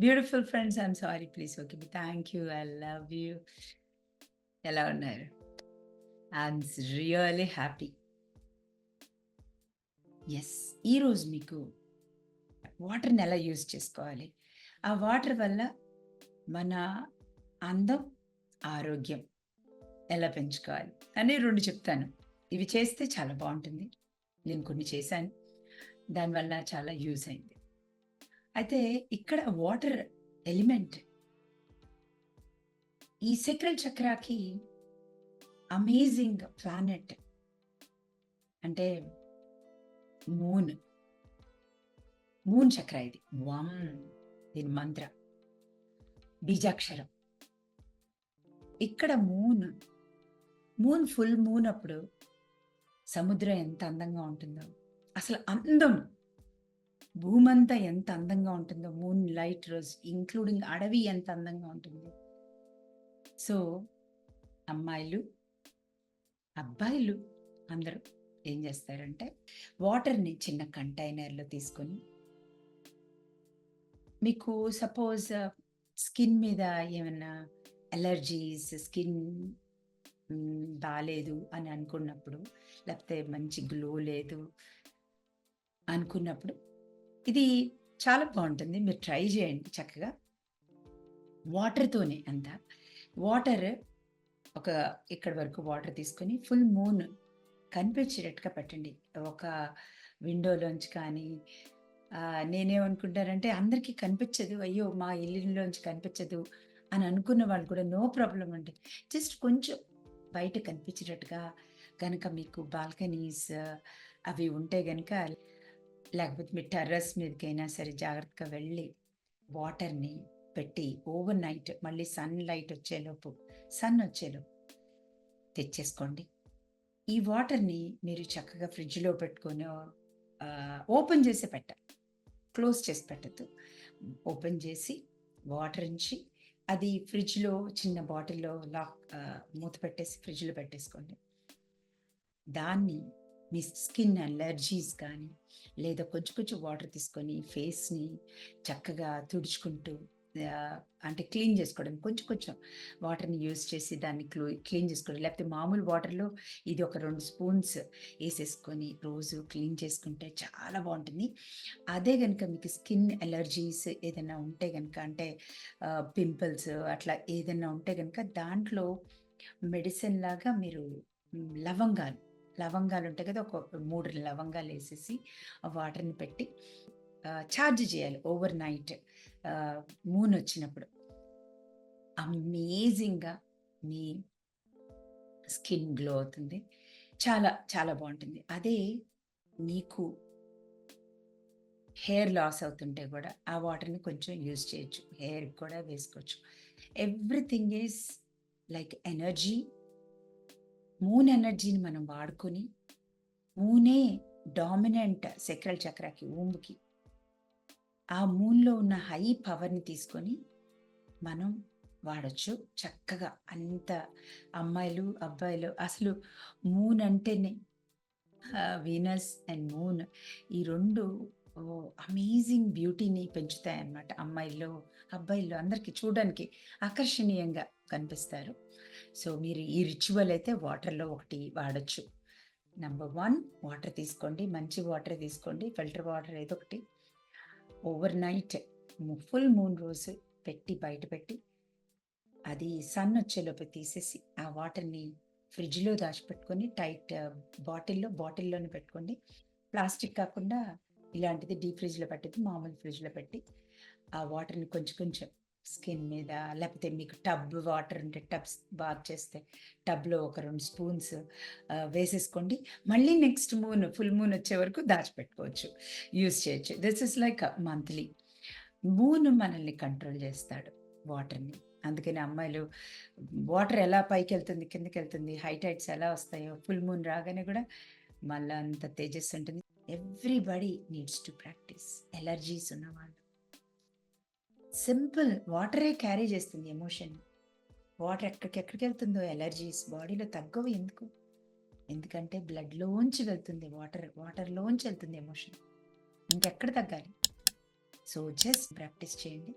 Beautiful friends I'm sorry please okay thank you I love you ఎలా ఉన్నారు? I'm really happy yes ఈరోజు మీకు వాటర్ని ఎలా యూజ్ చేసుకోవాలి? ఆ వాటర్ వల్ల మన అందం ఆరోగ్యం ఎలా పెంచుకోవాలి? అని రెండు చెప్తాను. ఇవి చేస్తే చాలా బాగుంటుంది. నేను కొన్ని చేశాను. దానివల్ల చాలా యూజ్ అయింది. అయితే ఇక్కడ వాటర్ ఎలిమెంట్ ఈ సెక్రల్ చక్రాకి అమేజింగ్ ప్లానెట్ అంటే మూన్ మూన్ చక్ర ఇది. వమ్ దీని మంత్ర. బీజాక్షరం. ఇక్కడ మూన్ మూన్ ఫుల్ మూన్ అప్పుడు సముద్రం ఎంత అందంగా ఉంటుందో. అసలు అందం. భూమంతా ఎంత అందంగా ఉంటుందో మూన్ లైట్ రోజ్ ఇంక్లూడింగ్ అడవి ఎంత అందంగా ఉంటుందో. సో అమ్మాయిలు అబ్బాయిలు అందరూ ఏం చేస్తారంటే వాటర్ని చిన్న కంటైనర్లో తీసుకొని మీకు సపోజ్ స్కిన్ మీద ఏమైనా ఎలర్జీస్ స్కిన్ బాగాలేదు అని అనుకున్నప్పుడు లేకపోతే మంచి గ్లో లేదు అనుకున్నప్పుడు ఇది చాలా బాగుంటుంది. మీరు ట్రై చేయండి చక్కగా. వాటర్తోనే అంతా. వాటర్ ఒక ఇక్కడ వరకు వాటర్ తీసుకొని ఫుల్ మూన్ కనిపించేటట్టుగా పెట్టండి. ఒక విండోలోంచి కానీ నేనేమనుకుంటానంటే అందరికీ కనిపించదు. అయ్యో మా ఇల్లులోంచి కనిపించదు అని అనుకున్న వాళ్ళు కూడా నో ప్రాబ్లం అండి. జస్ట్ కొంచెం బయట కనిపించేటట్టుగా కనుక మీకు బాల్కనీస్ అవి ఉంటే కనుక లేకపోతే మీ టెర్రస్ మీదకైనా సరే జాగ్రత్తగా వెళ్ళి వాటర్ని పెట్టి ఓవర్ నైట్ మళ్ళీ సన్ లైట్ వచ్చేలోపు సన్ వచ్చేలోపు తెచ్చేసుకోండి. ఈ వాటర్ని మీరు చక్కగా ఫ్రిడ్జ్లో పెట్టుకొని ఓపెన్ చేసి పెట్టాలి క్లోజ్ చేసి పెట్టద్దు. ఓపెన్ చేసి వాటర్ ఉంచి అది ఫ్రిడ్జ్లో చిన్న బాటిల్లో లాక్ మూత పెట్టేసి ఫ్రిడ్జ్లో పెట్టేసుకోండి. దాన్ని మీ స్కిన్ అలర్జీస్ కానీ లేదా కొంచెం కొంచెం వాటర్ తీసుకొని ఫేస్ని చక్కగా తుడుచుకుంటూ అంటే క్లీన్ చేసుకోవడం కొంచెం కొంచెం వాటర్ని యూజ్ చేసి దాన్ని క్లూ క్లీన్ చేసుకోవడం. లేకపోతే మామూలు వాటర్లో ఇది ఒక రెండు స్పూన్స్ వేసేసుకొని రోజు క్లీన్ చేసుకుంటే చాలా బాగుంటుంది. అదే కనుక మీకు స్కిన్ ఎలర్జీస్ ఏదైనా ఉంటే కనుక అంటే పింపుల్స్ అట్లా ఏదైనా ఉంటే కనుక దాంట్లో మెడిసిన్ లాగా మీరు లవంగాలు లవంగాలు ఉంటాయి కదా ఒక మూడు లవంగాలు వేసేసి ఆ వాటర్ని పెట్టి ఛార్జ్ చేయాలి ఓవర్ నైట్. మూన్ వచ్చినప్పుడు. అమేజింగ్గా మీ స్కిన్ గ్లో అవుతుంది. చాలా చాలా బాగుంటుంది. అదే నీకు హెయిర్ లాస్ అవుతుంటే కూడా ఆ వాటర్ని కొంచెం యూజ్ చేయొచ్చు. హెయిర్ కూడా వేసుకోవచ్చు. Everything is like energy moon ఎనర్జీని మనం వాడుకొని మూనే డామినెంట్ సెక్రల్ చక్రాకి ఊంబుకి ఆ మూన్లో ఉన్న హై పవర్ని తీసుకొని మనం వాడచ్చు. చక్కగా అంత అమ్మాయిలు అబ్బాయిలు అసలు మూన్ అంటేనే వీనస్ అండ్ మూన్ ఈ రెండు అమేజింగ్ బ్యూటీని పెంచుతాయి అన్నమాట అమ్మాయిల్లో అబ్బాయిల్లో అందరికీ చూడడానికి ఆకర్షణీయంగా. కనిపిస్తారు. సో మీరు ఈ రిచువల్ అయితే వాటర్లో ఒకటి వాడచ్చు. నెంబర్ వన్ వాటర్ తీసుకోండి. మంచి వాటర్ తీసుకోండి. ఫిల్టర్ వాటర్ ఏదో ఒకటి. ఓవర్ నైట్ ఫుల్ మూన్ రోజు పెట్టి బయట పెట్టి అది సన్ వచ్చేలోపు తీసేసి ఆ వాటర్ని ఫ్రిడ్జ్లో దాచిపెట్టుకొని టైట్ బాటిల్లో బాటిల్లోనే పెట్టుకోండి. ప్లాస్టిక్ కాకుండా ఇలాంటిది డీప్ ఫ్రిడ్జ్లో పెట్టేది మామూలు ఫ్రిడ్జ్లో పెట్టి ఆ వాటర్ని కొంచెం కొంచెం స్కిన్ మీద లేకపోతే మీకు టబ్ వాటర్ ఉంటే టబ్స్ బాత్ చేస్తే టబ్లో ఒక రెండు స్పూన్స్ వేసేసుకోండి. మళ్ళీ నెక్స్ట్ మూన్ ఫుల్ మూన్ వచ్చే వరకు దాచిపెట్టుకోవచ్చు. యూస్ చేయొచ్చు. This is like monthly. Moon మనల్ని కంట్రోల్ చేస్తాడు వాటర్ని. అందుకని అమ్మాయిలు వాటర్ ఎలా పైకి వెళ్తుంది కిందకి వెళ్తుంది హైటైట్స్ ఎలా వస్తాయో ఫుల్ మూన్ రాగానే కూడా మళ్ళీ అంత తేజస్సు ఉంటుంది. Everybody needs to practice. Allergies ఉన్నవాళ్ళు. సింపుల్ వాటరే క్యారీ చేస్తుంది ఎమోషన్. వాటర్ ఎక్కడికి వెళ్తుందో ఎలర్జీస్ బాడీలో తగ్గవు ఎందుకు? ఎందుకంటే బ్లడ్లోంచి వెళ్తుంది వాటర్ వాటర్లోంచి వెళ్తుంది ఎమోషన్. ఇంకెక్కడ తగ్గాలి? సో జస్ట్ ప్రాక్టీస్ చేయండి.